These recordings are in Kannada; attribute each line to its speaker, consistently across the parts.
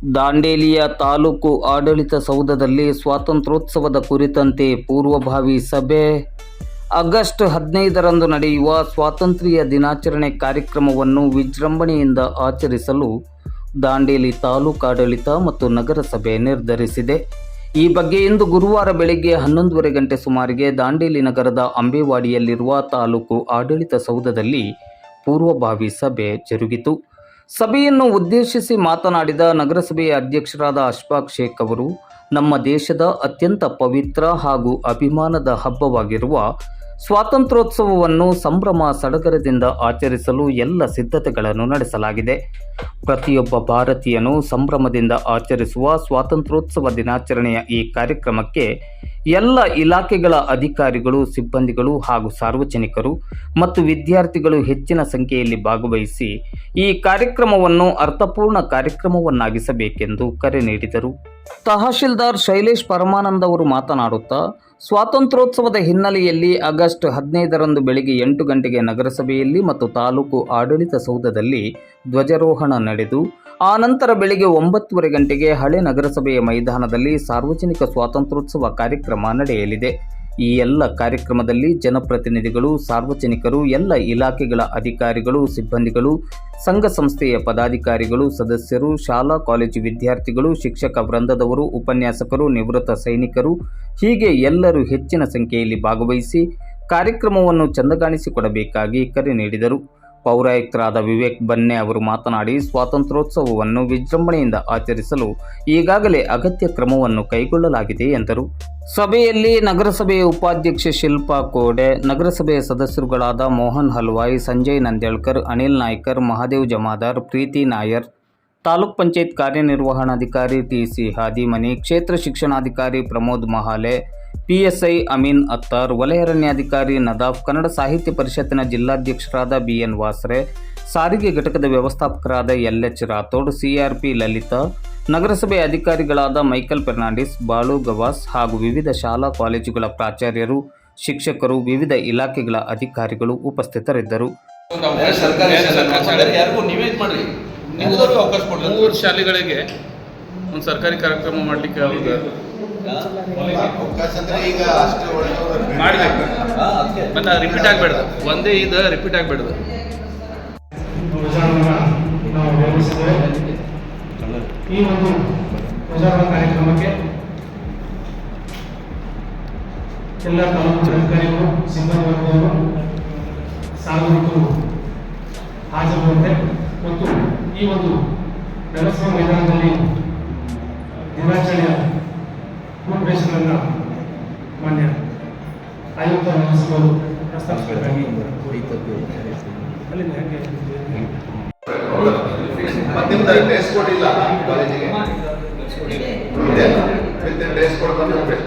Speaker 1: ದಾಂಡೇಲಿಯ ತಾಲೂಕು ಆಡಳಿತ ಸೌಧದಲ್ಲಿ ಸ್ವಾತಂತ್ರ್ಯೋತ್ಸವದ ಕುರಿತಂತೆ ಪೂರ್ವಭಾವಿ ಸಭೆ. ಆಗಸ್ಟ್ ಹದಿನೈದರಂದು ನಡೆಯುವ ಸ್ವಾತಂತ್ರ್ಯ ದಿನಾಚರಣೆ ಕಾರ್ಯಕ್ರಮವನ್ನು ವಿಜೃಂಭಣೆಯಿಂದ ಆಚರಿಸಲು ದಾಂಡೇಲಿ ತಾಲೂಕಾಡಳಿತ ಮತ್ತು ನಗರಸಭೆ ನಿರ್ಧರಿಸಿದೆ. ಈ ಬಗ್ಗೆ ಇಂದು ಗುರುವಾರ ಬೆಳಗ್ಗೆ ಹನ್ನೊಂದುವರೆ ಗಂಟೆ ಸುಮಾರಿಗೆ ದಾಂಡೇಲಿ ನಗರದ ಅಂಬೇವಾಡಿಯಲ್ಲಿರುವ ತಾಲೂಕು ಆಡಳಿತ ಸೌಧದಲ್ಲಿ ಪೂರ್ವಭಾವಿ ಸಭೆ ಜರುಗಿತು. ಸಭೆಯನ್ನು ಉದ್ದೇಶಿಸಿ ಮಾತನಾಡಿದ ನಗರಸಭೆಯ ಅಧ್ಯಕ್ಷರಾದ ಅಶ್ಫಾಕ್ ಶೇಖ್ ಅವರು, ನಮ್ಮ ದೇಶದ ಅತ್ಯಂತ ಪವಿತ್ರ ಹಾಗೂ ಅಭಿಮಾನದ ಹಬ್ಬವಾಗಿರುವ ಸ್ವಾತಂತ್ರ್ಯೋತ್ಸವವನ್ನು ಸಂಭ್ರಮ ಸಡಗರದಿಂದ ಆಚರಿಸಲು ಎಲ್ಲ ಸಿದ್ಧತೆಗಳನ್ನು ನಡೆಸಲಾಗಿದೆ. ಪ್ರತಿಯೊಬ್ಬ ಭಾರತೀಯನು ಸಂಭ್ರಮದಿಂದ ಆಚರಿಸುವ ಸ್ವಾತಂತ್ರ್ಯೋತ್ಸವ ದಿನಾಚರಣೆಯ ಈ ಕಾರ್ಯಕ್ರಮಕ್ಕೆ ಎಲ್ಲ ಇಲಾಖೆಗಳ ಅಧಿಕಾರಿಗಳು, ಸಿಬ್ಬಂದಿಗಳು ಹಾಗೂ ಸಾರ್ವಜನಿಕರು ಮತ್ತು ವಿದ್ಯಾರ್ಥಿಗಳು ಹೆಚ್ಚಿನ ಸಂಖ್ಯೆಯಲ್ಲಿ ಭಾಗವಹಿಸಿ ಈ ಕಾರ್ಯಕ್ರಮವನ್ನು ಅರ್ಥಪೂರ್ಣ ಕಾರ್ಯಕ್ರಮವನ್ನಾಗಿಸಬೇಕೆಂದು ಕರೆ ನೀಡಿದರು. ತಹಶೀಲ್ದಾರ್ ಶೈಲೇಶ್ ಪರಮಾನಂದ್ ಅವರು ಮಾತನಾಡುತ್ತಾ ಸ್ವಾತಂತ್ರ್ಯೋತ್ಸವದ ಹಿನ್ನೆಲೆಯಲ್ಲಿ ಆಗಸ್ಟ್ ಹದಿನೈದರಂದು ಬೆಳಗ್ಗೆ ಎಂಟು ಗಂಟೆಗೆ ನಗರಸಭೆಯಲ್ಲಿ ಮತ್ತು ತಾಲೂಕು ಆಡಳಿತ ಸೌಧದಲ್ಲಿ ಧ್ವಜಾರೋಹಣ ನಡೆದು ಆನಂತರ ಬೆಳಗ್ಗೆ ಒಂಬತ್ತುವರೆ ಗಂಟೆಗೆ ಹಳೆ ನಗರಸಭೆಯ ಮೈದಾನದಲ್ಲಿ ಸಾರ್ವಜನಿಕ ಸ್ವಾತಂತ್ರ್ಯೋತ್ಸವ ಕಾರ್ಯಕ್ರಮ ನಡೆಯಲಿದೆ. ಈ ಎಲ್ಲ ಕಾರ್ಯಕ್ರಮದಲ್ಲಿ ಜನಪ್ರತಿನಿಧಿಗಳು, ಸಾರ್ವಜನಿಕರು, ಎಲ್ಲ ಇಲಾಖೆಗಳ ಅಧಿಕಾರಿಗಳು, ಸಿಬ್ಬಂದಿಗಳು, ಸಂಘ ಸಂಸ್ಥೆಯ ಪದಾಧಿಕಾರಿಗಳು, ಸದಸ್ಯರು, ಶಾಲಾ, ಕಾಲೇಜು ವಿದ್ಯಾರ್ಥಿಗಳು, ಶಿಕ್ಷಕ ವೃಂದದವರು, ಉಪನ್ಯಾಸಕರು, ನಿವೃತ್ತ ಸೈನಿಕರು, ಹೀಗೆ ಎಲ್ಲರೂ ಹೆಚ್ಚಿನ ಸಂಖ್ಯೆಯಲ್ಲಿ ಭಾಗವಹಿಸಿ ಕಾರ್ಯಕ್ರಮವನ್ನು ಚಂದಗಾಣಿಸಿಕೊಡಬೇಕಾಗಿ ಕರೆ ನೀಡಿದರು. ಪೌರಾಯುಕ್ತರಾದ ವಿವೇಕ್ ಬನ್ನೆ ಅವರು ಮಾತನಾಡಿ ಸ್ವಾತಂತ್ರ್ಯೋತ್ಸವವನ್ನು ವಿಜೃಂಭಣೆಯಿಂದ ಆಚರಿಸಲು ಈಗಾಗಲೇ ಅಗತ್ಯ ಕ್ರಮವನ್ನು ಕೈಗೊಳ್ಳಲಾಗಿದೆ ಎಂದರು. ಸಭೆಯಲ್ಲಿ ನಗರಸಭೆಯ ಉಪಾಧ್ಯಕ್ಷೆ ಶಿಲ್ಪಾ ಕೋಡೆ, ನಗರಸಭೆಯ ಸದಸ್ಯರುಗಳಾದ ಮೋಹನ್ ಹಲ್ವಾಯಿ, ಸಂಜಯ್ ನಂದೇಳ್ಕರ್ ಅನಿಲ್ ನಾಯ್ಕರ್, ಮಹಾದೇವ್ ಜಮಾದಾರ್, ಪ್ರೀತಿ ನಾಯರ್ ತಾಲೂಕ್ ಪಂಚಾಯತ್ ಕಾರ್ಯನಿರ್ವಹಣಾಧಿಕಾರಿ ಟಿ ಸಿ ಹಾದಿಮನಿ ಕ್ಷೇತ್ರ ಶಿಕ್ಷಣಾಧಿಕಾರಿ ಪ್ರಮೋದ್ ಮಹಾಲೆ ಪಿಎಸ್ಐ ಅಮೀನ್ ಅತ್ತಾರ್ ವಲಯ ಅರಣ್ಯಾಧಿಕಾರಿ ನದಾಫ್ ಕನ್ನಡ ಸಾಹಿತ್ಯ ಪರಿಷತ್ತಿನ ಜಿಲ್ಲಾಧ್ಯಕ್ಷರಾದ ಬಿಎನ್ ವಾಸ್ರೆ ಸಾರಿಗೆ ಘಟಕದ ವ್ಯವಸ್ಥಾಪಕರಾದ L H Rathod CRP Lalitha ನಗರಸಭೆ ಅಧಿಕಾರಿಗಳಾದ ಮೈಕಲ್ ಫೆರ್ನಾಂಡಿಸ್ ಬಾಳು ಗವಾಸ್ ಹಾಗೂ ವಿವಿಧ ಶಾಲಾ ಕಾಲೇಜುಗಳ ಪ್ರಾಚಾರ್ಯರು ಶಿಕ್ಷಕರು ವಿವಿಧ ಇಲಾಖೆಗಳ ಅಧಿಕಾರಿಗಳು ಉಪಸ್ಥಿತರಿದ್ದರು.
Speaker 2: ಅವಕಾಶ ಕೊಡ್ಲಿ
Speaker 3: ಮೂರು ಶಾಲೆಗಳಿಗೆ ಒಂದು ಸರ್ಕಾರಿ ಕಾರ್ಯಕ್ರಮ ಮಾಡಲಿಕ್ಕೆ ಅವ್ರಿಗೆ
Speaker 4: ಅವಕಾಶ ಅಂದ್ರೆ ಈಗ ಅಷ್ಟು ಒಳ್ಳೆಯವರು
Speaker 3: ಮಾಡಬೇಕು.
Speaker 2: ಅದಕ್ಕೆ.
Speaker 3: ರಿಪೀಟ್ ಆಗಬೇಡ್ದು. ಒಂದೇ ಇದು ರಿಪೀಟ್ ಆಗಬೇಡ್ದು.
Speaker 5: ಈ ಒಂದು ಧ್ವಜಾರೋಹಣ ಕಾರ್ಯಕ್ರಮಕ್ಕೆ ಎಲ್ಲ ತಾಲೂಕು ಅಧಿಕಾರಿಗಳು ಸಿಬ್ಬಂದಿ ವರ್ಗದವರು ಸಾರ್ವಜನಿಕರು ಹಾಜರುವಂತೆ ಮತ್ತು ಈ ಒಂದು ನಗರಸಭಾ ಮೈದಾನದಲ್ಲಿ ದಿನಾಚರಣೆಯ ರೂಪರೇಷೆಗಳನ್ನು ಮಾನ್ಯ ಆಯುಕ್ತ ಮಹೋತ್ಸವರು ಪ್ರಸ್ತಾಪಿಸಬೇಕಾಗಿ ಅಲ್ಲಿಂದ ಹೇಗೆ
Speaker 4: ಮತ್ತೆ ನಿಮ್ದು ಡ್ರೆಸ್ ಕೋಡ್ ಇಲ್ಲ. ಕಾಲೇಜಿಗೆ ಇದೆ ವಿತ್ ಡ್ರೆಸ್ ಕೋಡ್ ಬಂದು ಹೋಗ್ಬೇಕು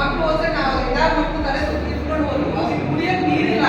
Speaker 6: ಮಕ್ಕಳು ಹೋದ್ರೆ ನಾವು ಎಲ್ಲಾರು ಮಕ್ಕಳು
Speaker 4: ತಲೆ ಸುತ್ತಿಸ್ಕೊಂಡು
Speaker 6: ಹೋದ್ರು.
Speaker 4: ಕುಡಿಯೋಕೆ ನೀರಿಲ್ಲ.